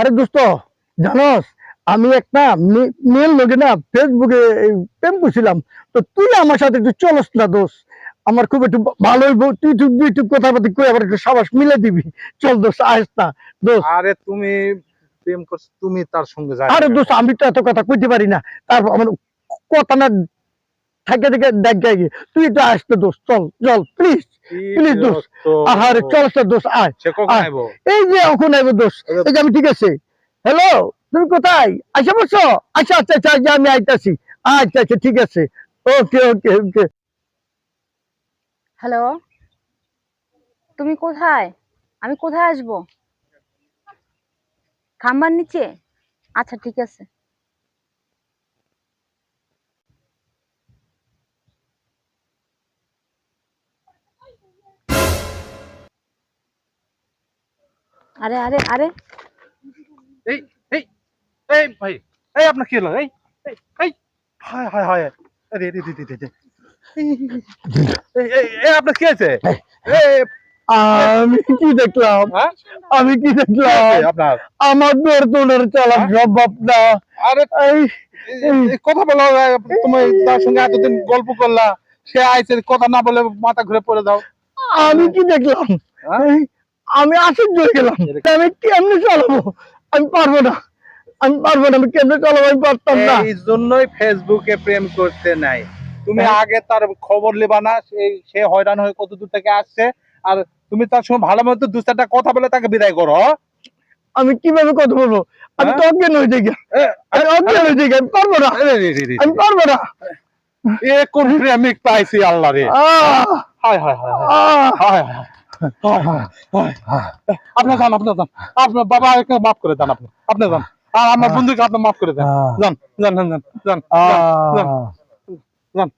আরে দোস্ত জানোস আমি একটা মে- মেয়ের লোকে না ফেসবুকে প্রেম করছিলাম। তো তুই আমার সাথে একটু চলস না দোষ আমার খুব একটু ভালো তুই তুই ইউটিউব কথাবার্তা কই আবার একটু সাবাস মিলে দিবি। চল দোষ আস না। দোষ আরে তুমি প্রেম করছ তুমি তার সঙ্গে যাই আরে দোষ আমি তো এত কথা কইতে পারি না। তারপর আমার কথা না থাকে থেকে দেখ যাই তুই আসতে দোষ চল চল প্লিজ দোস্ত। আহারে চল দোষ আয় এই যে এখন আইবো দোষ। এই যে আমি ঠিক আছে। হ্যালো তুমি কোথায়? আচ্ছা বলছো আচ্ছা আচ্ছা আচ্ছা আচ্ছা, আমি আইতাছি। আচ্ছা আচ্ছা ঠিক আছে। ওকে ওকে ওকে হ্যালো তুমি কোথায়? আমি কোথায় আসব? খাম্বার নিচে? আচ্ছা ঠিক আছে। আরে আরে আরে এই এই এই ভাই এই আপনার কি হলো এই এই, হায় হায় হায় আরে রে রে রে রে, এই আপনার কি আছে এই আমি কি দেখলাম হ্যাঁ আমি কি দেখলাম আপনার আমার দৌড় তোলার চালান হ্যাঁ? সম্ভব না আরে এই এই- এই কথা বলো তুমি তার সঙ্গে এতদিন গল্প করলা সে আইছে কথা না বলে মাথা ঘুরে পড়ে দাও আমি কি দেখলাম হ্যাঁ? আমি আশ্চর্য হয়ে গেলাম। আমি কেমনে চালাবো? আমি পারব না। আমি পারব না আমি কেমনে চালাবো? আমি পারতাম না। এই জন্যই ফেসবুকে প্রেম করতে নাই। তুমি হ্যাঁ। আগে তার খবর লেবা না সে হয়রান হয়ে কত দূর থেকে আসছে। আর তুমি তার সঙ্গে ভালো মতো দু চারটা কথা বলে তাকে বিদায় করো আমি কীভাবে কথা বলব? আমি তো অজ্ঞান হয়ে যাই আমি অজ্ঞান হয়ে যাই আমি পারব না। আমি পারব না। এ কোন প্রেমিক পাইছি আল্লাহ রে। হায় হায় হায় হায়। হায়। হায় হায় হায় হায় হায়। আপনার যান আপনার যান। আপনার বাবা একে মাফ করে দেন আপনি। আপনি যান। আর আমার বন্ধুকে আপনি মাফ করে দেন। যান যান যান যান যান যান আহ। যান।